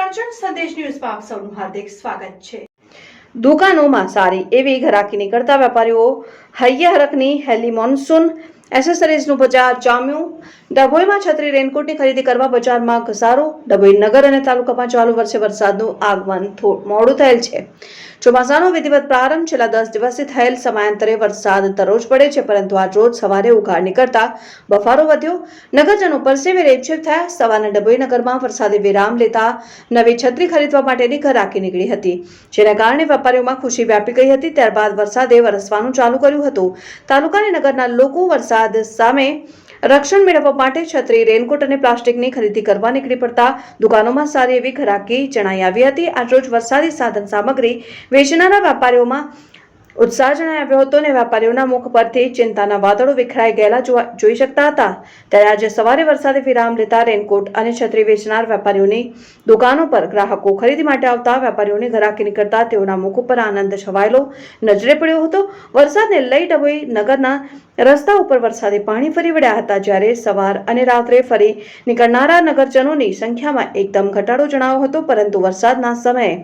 કંચન સંદેશ ન્યૂઝમાં આપ સૌનું હાર્દિક સ્વાગત છે. દુકાનોમાં સારી એવી ઘરાકી નીકળતા વેપારીઓ હૈયા હરકની હેલી મોન્સૂન, એસેસરીઝનું બજાર જામ્યું ડભોઈમાં છત્રી રેનકોટની ખરીદી કરવા બજારમાં ઘસારો. ડભોઈ નગર અને તાલુકામાં ચાલુ વર્ષે વરસાદનું આગમન મોડું થયેલ છે. ચોમાસાનો વિધિવત પ્રારંભ છેલ્લા દસ દિવસથી થયેલ સમયાંતરે વરસાદ દરરોજ પડે છે, પરંતુ આજ રોજ સવારે ઉઘાડ નીકળતા બફારો વધ્યો. નગરજનો પરસેવે રેપછેપ થયા. સવારના ડભોઈ નગરમાં વરસાદે વિરામ લેતા નવી છત્રી ખરીદવા માટેની ઘરાકી નીકળી હતી, જેના કારણે વેપારીઓમાં ખુશી વ્યાપી ગઈ હતી. ત્યારબાદ વરસાદે વરસવાનું ચાલુ કર્યું હતું. તાલુકા અને નગરના લોકો વરસાદ સામે રક્ષણ મેળવવા માટે છત્રી રેનકોટ અને પ્લાસ્ટિકની ખરીદી કરવા નીકળી પડતા દુકાનોમાં સારી એવી ઘરાકી જણાઈ આવી હતી. આજરોજ વરસાદી સાધન સામગ્રી વેચનારા વેપારીઓમાં ઉત્સાહ જણાવ્યો હતો અને વેપારીઓના મુખ પરથી ચિંતાના વાદળો વિખરાઈ ગયેલા જોઈ શકતા હતા. ત્યારે આજે સવારે વરસાદે વિરામ લેતા રેનકોટ અને છત્રી વેચનાર વેપારીઓની દુકાનો પર ગ્રાહકો ખરીદી માટે આવતા વેપારીઓની ઘરાકી નીકળતા તેઓના મુખ ઉપર આનંદ છવાયેલો નજરે પડ્યો હતો. વરસાદને લઈ ડભોઈ નગરના રસ્તા ઉપર વરસાદે પાણી ફરી વળ્યા હતા જ્યારે સવાર અને રાત્રે ફરી નીકળનારા નગરજનોની સંખ્યામાં એકદમ ઘટાડો જણાવ્યો હતો, પરંતુ વરસાદના સમયે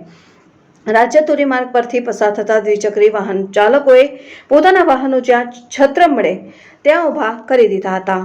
રાજ્ય ધોરીમાર્ગ પરથી પસાર થતા દ્વિચક્રી વાહન ચાલકોએ પોતાના વાહનો જ્યાં છત્ર મળે ત્યાં ઊભા કરી દીધા હતા.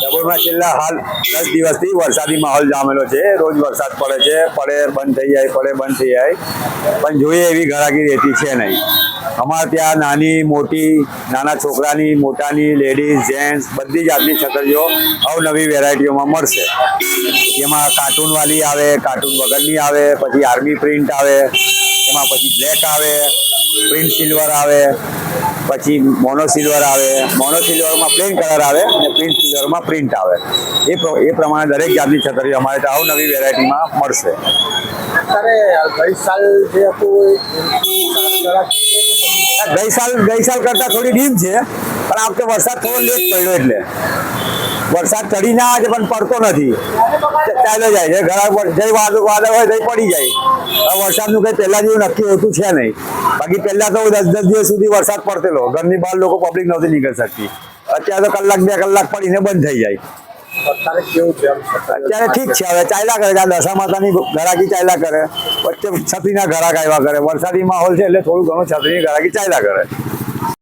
ડભોઈમાં છેલ્લા હાલ દસ દિવસથી વરસાદી માહોલ જામેલો છે. રોજ વરસાદ પડે છે પડે બંધ થઈ જાય પડે બંધ થઈ જાય. પણ જોઈએ એવી ઘરાકી રહેતી છે નહીં. અમારે ત્યાં નાની, મોટી, નાના છોકરાની, મોટાની લેડીઝ જેન્ટ્સ બધી જાતની છત્રીઓ અવનવી વેરાયટીઓમાં મળશે. જેમાં કાર્ટૂનવાળી આવે કાર્ટૂન વગરની આવે, પછી આર્મી પ્રિન્ટ આવે, એમાં પછી બ્લેક આવે પ્રિન્ટ સિલ્વર આવે પછી મોનો સિલ્વર આવે. મોનો સિલ્વરમાં પ્લેન કલર આવે અને પ્રિન્ટ સિલ્વરમાં પ્રિન્ટ આવે. એ એ પ્રમાણે દરેક જાતની છત્રી અમારે ત્યાં અવનવી વેરાયટીમાં મળશે. અત્યારે ગઈ સાલ જે હતું એનાથી સારા સારા ગઈ સાલ ગઈ સાલ કરતાં થોડી ડીમ છે પણ આ વખતે વરસાદ થોડો લેટ પડ્યો એટલે. વરસાદ ચડી ના આવે છે પણ પડતો નથી. ચાલ્યો જાય છે ઘણા જઈ વાદળ વાદળ હોય તઈ પડી જાય. વરસાદનું કંઈ પહેલાં જેવું નક્કી હોતું છે નહીં. બાકી પહેલાં તો દસ દસ દિવસ સુધી વરસાદ પડતેલો. ઘરની બહાર લોકો પબ્લિક નહોતી નીકળી શકતી. અત્યારે તો કલાક બે કલાક પડીને બંધ થઈ જાય. અત્યારે ઠીક છે હવે ચાલ્યા કરે આ દશા માતાની ઘરાકી ચાલ્યા કરે. વચ્ચે છત્રીના ઘરાક આવ્યા કરે. વરસાદી માહોલ છે એટલે થોડું ઘણું છત્રીની ઘરાકી ચાલ્યા કરે.